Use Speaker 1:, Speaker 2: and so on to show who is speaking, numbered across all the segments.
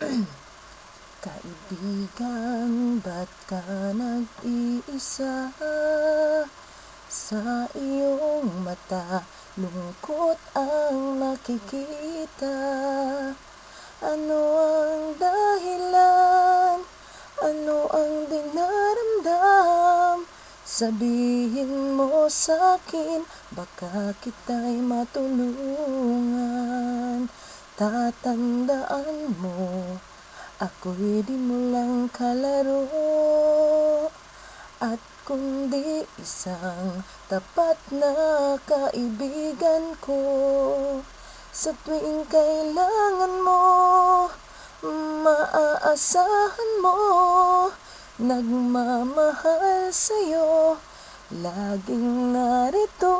Speaker 1: Kaibigan, ba't ka nag-iisa? Sa iyong mata, lungkot ang nakikita Ano ang dahilan? Ano ang dinaramdam? Sabihin mo sa'kin, baka kita'y matulungan Tatandaan mo Ako'y di mo lang kalaro. At kundi isang tapat na kaibigan ko Sa tuwing kailangan mo Maaasahan mo Nagmamahal sa'yo Laging narito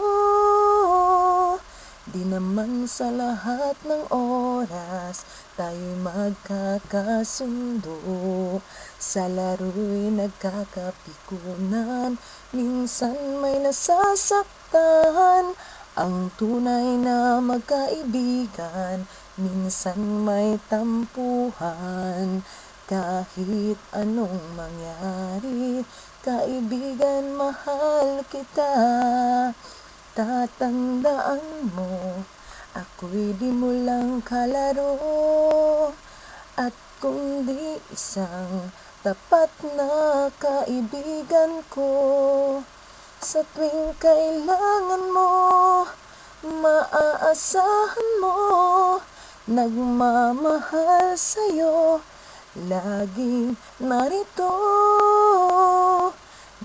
Speaker 1: Di naman sa lahat ng oras Tayo'y magkakasundo. Sa laro'y nagkakapikunan Minsan may nasasaktan. Ang tunay na magkaibigan Minsan may tampuhan. Kahit anong mangyari Kaibigan, mahal kita Tatandaan mo Ako'y di mo lang kalaro. At kundi isang tapat na kaibigan ko Sa tuwing kailangan mo Maaasahan mo Nagmamahal sa'yo Laging narito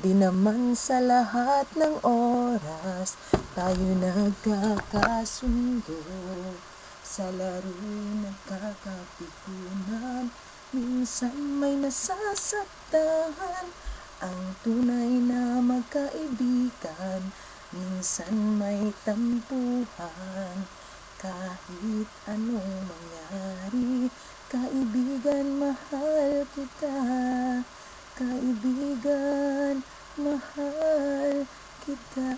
Speaker 1: Di naman sa lahat ng oras Tayo nagkakasundo. Sa laro'y nagkakapikunan Minsan may nasasaktan. Ang tunay na magkaibigan Minsan may tampuhan. Kahit anong mangyari Kaibigan, mahal kita Kaibigan, mahal kita.